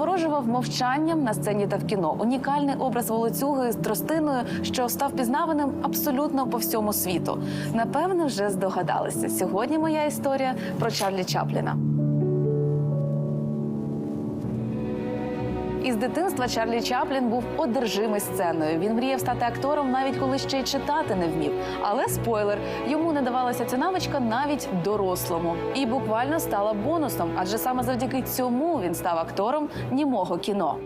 Заворожував мовчанням на сцені та в кіно. Унікальний образ волоцюги з тростиною, що став пізнаваним абсолютно по всьому світу. Напевно, вже здогадалися. Сьогодні моя історія про Чарлі Чапліна. Із дитинства Чарлі Чаплін був одержимий сценою. Він мріяв стати актором, навіть коли ще й читати не вмів. Але спойлер, йому не давалася ця навичка навіть дорослому. І буквально стала бонусом, адже саме завдяки цьому він став актором німого кіно.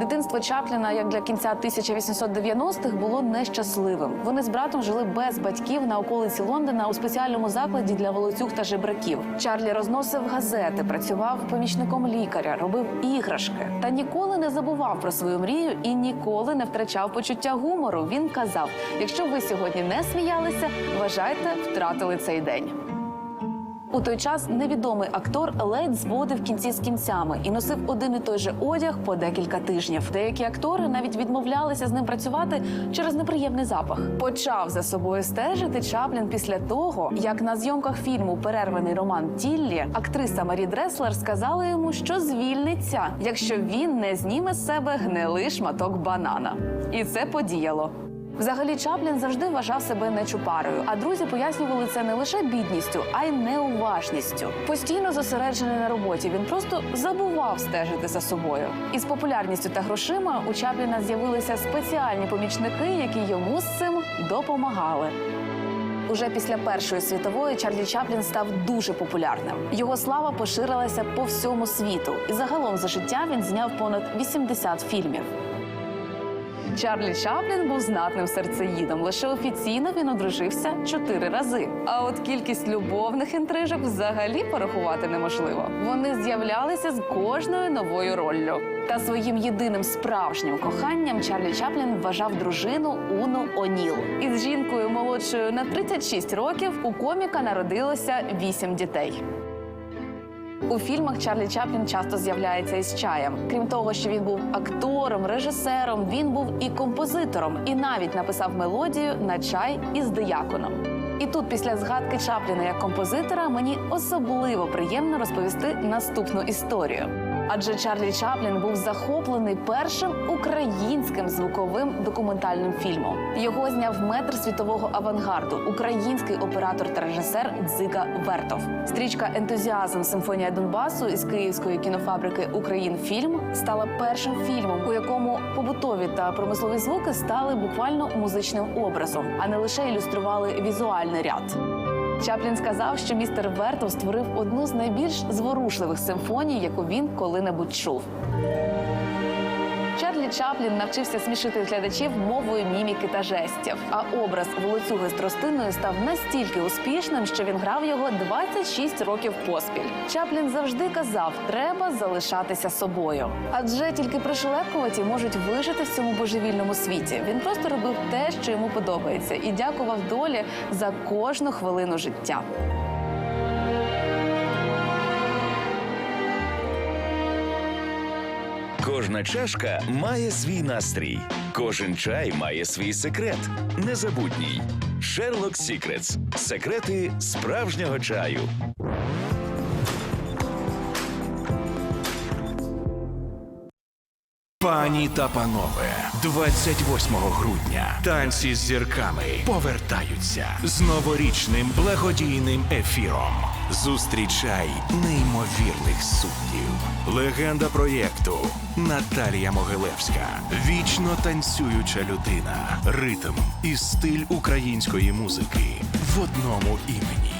Дитинство Чапліна, як для кінця 1890-х, було нещасливим. Вони з братом жили без батьків на околиці Лондона у спеціальному закладі для волоцюг та жебраків. Чарлі розносив газети, працював помічником лікаря, робив іграшки та ніколи не забував про свою мрію і ніколи не втрачав почуття гумору. Він казав: якщо ви сьогодні не сміялися, вважайте, втратили цей день. У той час невідомий актор ледь зводив кінці з кінцями і носив один і той же одяг по декілька тижнів. Деякі актори навіть відмовлялися з ним працювати через неприємний запах. Почав за собою стежити Чаплін після того, як на зйомках фільму Перерваний роман Тіллі актриса Марі Дреслер сказала йому, що звільниться, якщо він не зніме з себе гнилий шматок банана. І це подіяло. Взагалі Чаплін завжди вважав себе нечупарою, а друзі пояснювали це не лише бідністю, а й неуважністю. Постійно зосереджений на роботі, він просто забував стежити за собою. Із популярністю та грошима у Чапліна з'явилися спеціальні помічники, які йому з цим допомагали. Уже після Першої світової Чарлі Чаплін став дуже популярним. Його слава поширилася по всьому світу, і загалом за життя він зняв понад 80 фільмів. Чарлі Чаплін був знатним серцеїдом. Лише офіційно він одружився чотири рази. А от кількість любовних інтрижок взагалі порахувати неможливо. Вони з'являлися з кожною новою роллю. Та своїм єдиним справжнім коханням Чарлі Чаплін вважав дружину Уну Оніл. Із жінкою молодшою на 36 років у коміка народилося вісім дітей. У фільмах Чарлі Чаплін часто з'являється із чаєм. Крім того, що він був актором, режисером, він був і композитором, і навіть написав мелодію на чай із дияконом. І тут, після згадки Чапліна як композитора, мені особливо приємно розповісти наступну історію. Адже Чарлі Чаплін був захоплений першим українським звуковим документальним фільмом. Його зняв метр світового авангарду, український оператор та режисер Дзига Вертов. Стрічка Ентузіазм Симфонія Донбасу із київської кінофабрики Українфільм стала першим фільмом, у якому побутові та промислові звуки стали буквально музичним образом, а не лише ілюстрували візуальний ряд. Чаплін сказав, що містер Вертов створив одну з найбільш зворушливих симфоній, яку він коли-небудь чув. Чаплін навчився смішити глядачів мовою міміки та жестів. А образ волоцюги з тростиною став настільки успішним, що він грав його 26 років поспіль. Чаплін завжди казав, треба залишатися собою. Адже тільки пришелепкуваті можуть вижити в цьому божевільному світі. Він просто робив те, що йому подобається, і дякував долі за кожну хвилину життя. Кожна чашка має свій настрій. Кожен чай має свій секрет. Незабутній. Sherlock Secrets. Секрети справжнього чаю. Пані та панове, 28 грудня танці з зірками повертаються з новорічним благодійним ефіром. Зустрічай неймовірних суддів. Легенда проєкту Наталія Могилевська. Вічно танцююча людина. Ритм і стиль української музики в одному імені.